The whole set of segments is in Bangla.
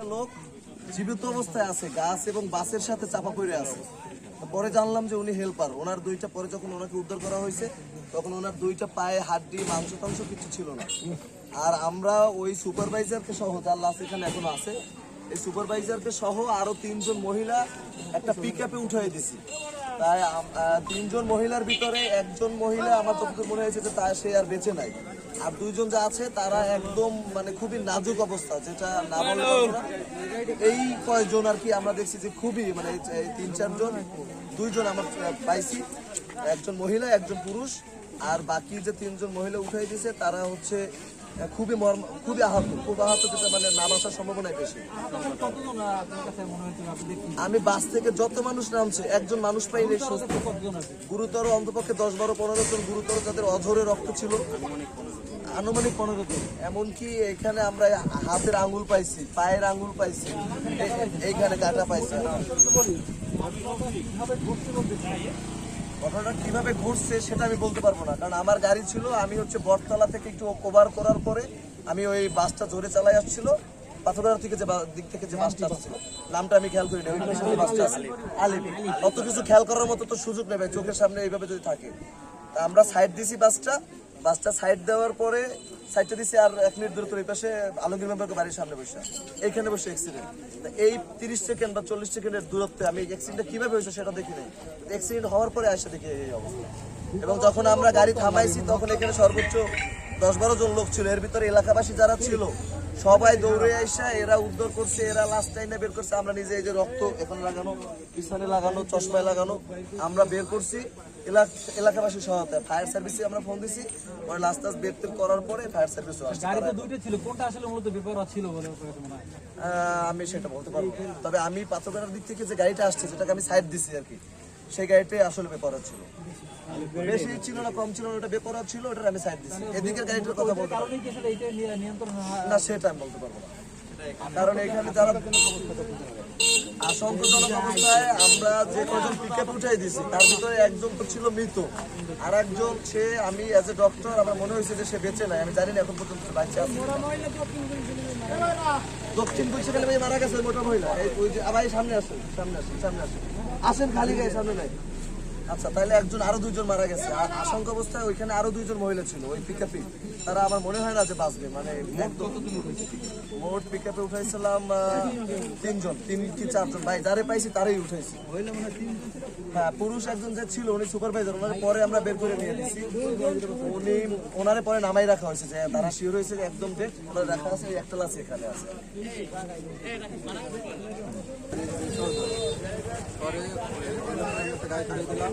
একটা লোক জীবিত অবস্থায় আছে, গাছ এবং বাসের সাথে চাপা পড়ে আছে। পরে জানলাম যে উনি হেল্পার। ওনার দুইটা, পরে যখন ওনাকে উদ্ধার করা হয়েছে, তখন ওনার দুইটা পায়ে হাড্ডি, মাংস টাংস কিছু ছিল না। আর আমরা ওই সুপারভাইজারকে সহ, যার লাশ এখানে এখনও আছে, এই সুপারভাইজারকে সহ আরও তিনজন মহিলা একটা পিক আপে উঠাই দিছি। তাই তিনজন মহিলার ভিতরে একজন মহিলা আমার যতদূর মনে হয়েছে যে তা সে আর বেঁচে নাই। আর দুইজন যা আছে তারা একদম মানে খুবই নাজুক অবস্থা, যেটা না বলে। এই কয়েকজন আর কি আমরা দেখছি যে খুবই মানে তিন চারজন, দুইজন আমার পাইছি। একজন মহিলা, একজন পুরুষ। আর বাকি যে তিনজন মহিলা উঠাই দিয়েছে তারা হচ্ছে খুবই মর্ম খুবই আহত। খুব আহত যেটা মানে নাম আসার সম্ভাবনাই বেশি। আমি বাস থেকে যত মানুষ নামছে একজন মানুষ সুস্থ গুরুতর অন্তপক্ষে দশ বারো পনেরো জন গুরুতর যাদের অঝরে রক্ত ছিল। আনুমানিক পনেরো জন। এমনকি এখানে আমরা হাতের আঙ্গুল পাইছি পায়ের আঙ্গুল পাইছি এইখানে কাটা পাইছি। ঘটনাটা কীভাবে ঘুরছে সেটা আমি বলতে পারব না। কারণ আমার গাড়ি ছিল, আমি হচ্ছে বটতলা থেকে একটু কভার করার পরে আমি ওই বাসটা জোরে চালাই আসছিল। পাথরার থেকে যে দিক থেকে যে বাসটা আসছিল। নামটা আমি খেয়াল করি না ওই বাসটা আলিম অত কিছু খেয়াল করার মতো তো সুযোগ নেবে চোখের সামনে এইভাবে যদি থাকে। তা আমরা সাইড দিছি বাসটা বাসটা সাইড দেওয়ার পরে সাইডটা দিছি আর এক মিনিট দূরত্ব এই পাশে আলমগীর মেম্বারকে বাড়ির সামনে বসে এইখানে বসে অ্যাক্সিডেন্ট এই তিরিশ সেকেন্ড বা চল্লিশ সেকেন্ডের দূরত্বে আমি অ্যাক্সিডেন্টটা কীভাবে হয়েছে সেটা দেখি নাই। অ্যাক্সিডেন্ট হওয়ার পরে আসে দেখি এই অবস্থা। এবং যখন আমরা গাড়ি থামাইছি, তখন এখানে সর্বোচ্চ দশ বারো জন লোক ছিল। এর ভিতরে এলাকাবাসী যারা ছিল, সবাই দৌড়ে আইসা এরা উদ্ধার করছে, এরা লাস্ট টাইমে বের করছে। আমরা নিজে এই যে রক্ত এখানে লাগানো, পিছনে লাগানো, চশমায় লাগানো, আমরা বের করছি। এলাকাবাসী সহায়তায় ফায়ার সার্ভিসে আমরা ফোন দিছি। পরে লাস্ট টাস্ট বের করার পরে ফায়ার সার্ভিসও আসছে। দুইটা ছিল কোনটা আসলে মূলত বিপদ ছিল বলে মনে হয়? আমি সেটা বলতে পারব তবে আমি পাথরঘাটার দিক থেকে যে গাড়িটা আসছে যেটাকে আমি সাইড দিছি আর কি সেই গাড়িটাই আসলে বেপরা ছিল। বেশি ছিল না কম ছিল না ওটা বেপরা ছিল ওটার আমি সাইড দিছি। এদিকের গাড়িটার কথা বলতে পারব না। সেটা আমি বলতে পারব না। কারণ এখানে যারা আশঙ্কাজনক অবস্থায় আমরা যে কজন পিকেট উঠাই দিছি তার ভিতরে একজন তো ছিল মৃত। আর একজন সে আমি অ্যাজ এ ডক্টর আমার মনে হয়েছে যে সে বেঁচে নাই। আমি জানি না এখন পর্যন্ত বাচ্চা আছে দক্ষিণ বরিশালে ভাই মারা গেছে মোটা মহিলা। ওই যে আবার সামনে আসুন সামনে আসুন সামনে আসুন। আসেন খালি গায়ে, সামনে নাই। আচ্ছা তাহলে একজন আরও দুইজন মারা গেছে আর আশঙ্কা অবস্থায় ওইখানে আরও দুইজন মহিলা ছিল ওই পিকআপে তারা আমার মনে হয় না যে বাঁচবে মানে মোট মোট পিকআপে উঠাইছিলাম তিনজন তিন কি চারজন ভাই যারে পাইছি তারই উঠাইছি হ্যাঁ পুরুষ একজন যে ছিল উনি সুপারভাইজার ওনার পরে আমরা বের করে নিয়ে দিছি উনি ওনারে পরে নামাই রাখা হয়েছে যে তারা শিওর হয়েছে একদম ডেট ওনার রাখা আছে একটা লাশ এখানে আছে পরে দিলাম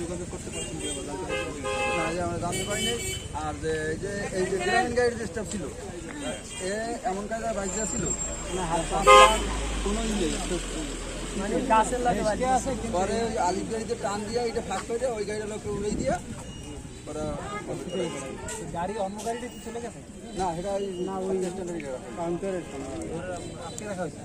যোগাযোগ করতে আমরা জানতে পারিনি আর যে এই যে গ্রামীণ গাড়ির স্টাফ ছিল এ এমন কাজে বাইকটা ছিল না কোনো ই নেই মানে গাছের লাগে আছে পরে আলিপ গাড়িতে টান দিয়ে এটা ফাঁক করে ওই গাড়িটা লোককে উড়ে দিয়ে গাড়ি অন্য গাড়িটা চলে গেছে না সেটা না ওই কাউন্টারের রাখা হয়েছে